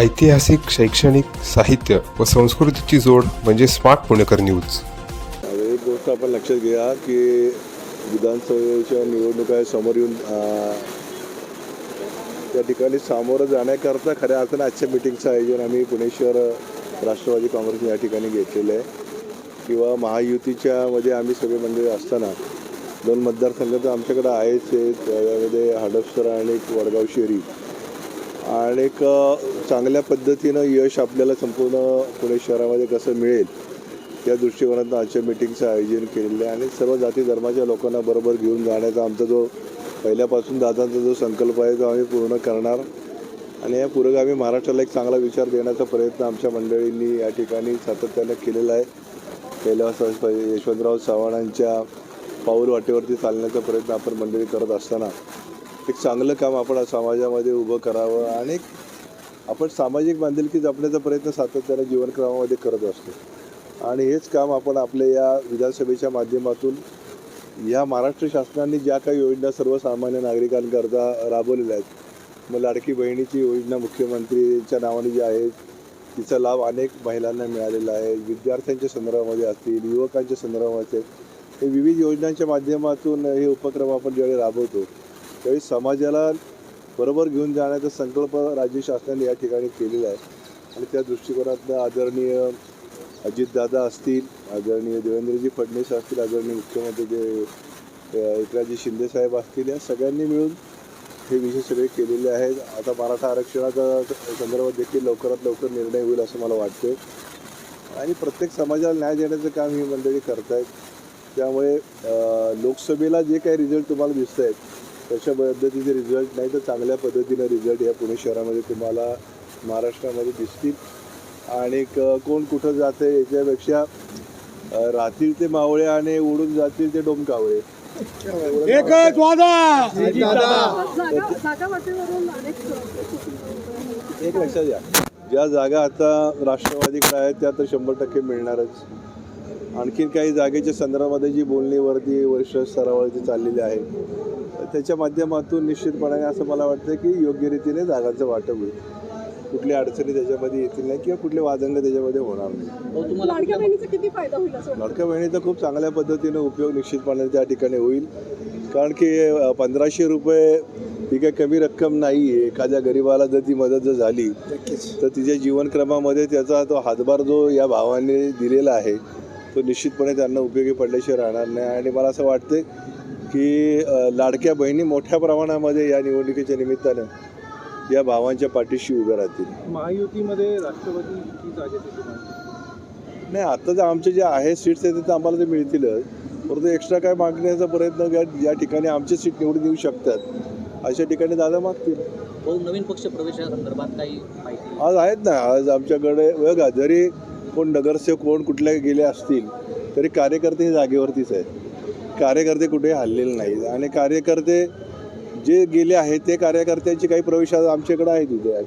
ऐतिहासिक शैक्षणिक साहित्य व संस्कृतीची जोड म्हणजे स्मार्ट पुणेकर न्यूज. एक गोष्ट आपण लक्षात घ्या की विधानसभेच्या निवडणुका समोर येऊन त्या ठिकाणी सामोरं जाण्याकरता खऱ्या अर्थानं आजच्या मिटिंगचं आयोजन आम्ही पुणे शहर राष्ट्रवादी काँग्रेसने या ठिकाणी घेतलेलं आहे. किंवा महायुतीच्या मध्ये आम्ही सगळे मंडळी असताना दोन मतदारसंघ तर आमच्याकडे आहेच आहेत. त्यामध्ये हडपसर आणि एक वडगाव शेरी आणि एक चांगल्या पद्धतीनं यश आपल्याला संपूर्ण पुणे शहरामध्ये कसं मिळेल या दृष्टिकोनातून आजच्या मिटिंगचं आयोजन केलेलं आहे. आणि सर्व जाती धर्माच्या लोकांना बरोबर घेऊन जाण्याचा आमचा जो पहिल्यापासून दादांचा जो संकल्प आहे तो आम्ही पूर्ण करणार. आणि या पुरोगामी महाराष्ट्राला एक चांगला विचार देण्याचा प्रयत्न आमच्या मंडळींनी या ठिकाणी सातत्यानं केलेला आहे. कैलास यशवंतराव चव्हाणांच्या पाऊल वाटेवरती चालण्याचा प्रयत्न आपण मंडळी करत असताना एक चांगलं काम आपण समाजामध्ये उभं करावं आणि आपण सामाजिक बांधिलकी जपण्याचा प्रयत्न सातत्याने जीवनक्रमामध्ये करत असतो. आणि हेच काम आपण आपल्या या विधानसभेच्या माध्यमातून या महाराष्ट्र शासनाने ज्या काही योजना सर्वसामान्य नागरिकांकरता राबवलेल्या आहेत मग लाडकी बहिणीची योजना मुख्यमंत्रीच्या नावाने जी आहे तिचा लाभ अनेक महिलांना मिळालेला आहे विद्यार्थ्यांच्या संदर्भामध्ये असतील युवकांच्या संदर्भामध्ये हे विविध योजनांच्या माध्यमातून हे उपक्रम आपण ज्यावेळी राबवतो त्यावेळी समाजाला बरोबर घेऊन जाण्याचा संकल्प राज्य शासनाने या ठिकाणी केलेला आहे. आणि त्या दृष्टिकोनातनं आदरणीय अजितदादा असतील आदरणीय देवेंद्रजी फडणवीस असतील आदरणीय मुख्यमंत्री जे अ, एकनाथजी शिंदेसाहेब असतील या सगळ्यांनी मिळून हे विषय सगळे केलेले आहेत. आता मराठा आरक्षणाचा संदर्भात देखील लवकरात लवकर निर्णय होईल असं मला वाटतं आणि प्रत्येक समाजाला न्याय देण्याचं काम ही मंडळी आहेत त्यामुळे लोकसभेला जे काही रिझल्ट तुम्हाला दिसत आहेत तशा पद्धतीचे रिझल्ट नाही तर चांगल्या पद्धतीनं रिझल्ट या पुणे शहरामध्ये तुम्हाला महाराष्ट्रामध्ये दिसतील. आणि कोण कुठं जाते याच्यापेक्षा राहतील ते मावळे आणि उडून जातील ते डोमकावळे. एकच वादा! एक लक्षात घ्या. ज्या जागा आता राष्ट्रवादीकडे आहेत त्या तर शंभर टक्के मिळणारच. आणखीन काही जागेच्या संदर्भामध्ये जी बोलणीवरती वरिष्ठ स्तरावरती चाललेली आहे तर त्याच्या माध्यमातून निश्चितपणाने असं मला वाटतं की योग्य रीतीने जागांचं वाटप होईल. कुठल्या अडचणी त्याच्यामध्ये येतील नाही किंवा कुठले वादंग त्याच्यामध्ये होणार नाही. लाडक्या बहिणीचा किती फायदा होईल असं वाटतं? लाडक्या बहिणीचा खूप चांगल्या पद्धतीने उपयोग निश्चितपणे त्या ठिकाणी होईल. कारण की पंधराशे रुपये ही काही कमी रक्कम नाही आहे एखाद्या गरिबाला जर ती मदत जर झाली तर तिच्या जीवनक्रमामध्ये त्याचा तो हातभार जो या भावाने दिलेला आहे तो निश्चितपणे त्यांना उपयोगी पडल्याशिवाय राहणार नाही. आणि मला असं वाटतं की लाडक्या बहिणी मोठ्या प्रमाणामध्ये या निवडणुकीच्या निमित्तानं या भावांच्या पाठीशी उभ्या राहतील. महायुतीमध्ये राष्ट्रवादी? नाही आता जे आमचे जे आहे सीट्स आहेत ते तर आम्हाला ते मिळतीलच. परंतु एक्स्ट्रा काय मागण्याचा प्रयत्न या या ठिकाणी आमचे सीट निवडून येऊ शकतात. अशा ठिकाणी दादा मागतील. नवीन पक्ष प्रवेशासंदर्भात काही माहिती? आज आहेत ना आज आमच्याकडे बघा जरी कोण नगरसेवक कोण कुठल्या गेले असतील तरी कार्यकर्ते हे जागेवरतीच आहेत. कार्यकर्ते कुठेही हल्लेले नाहीत. आणि कार्यकर्ते जे गेले आहेत ते कार्यकर्त्यांची काही प्रवेश आज आमच्याकडे आहेत उद्या.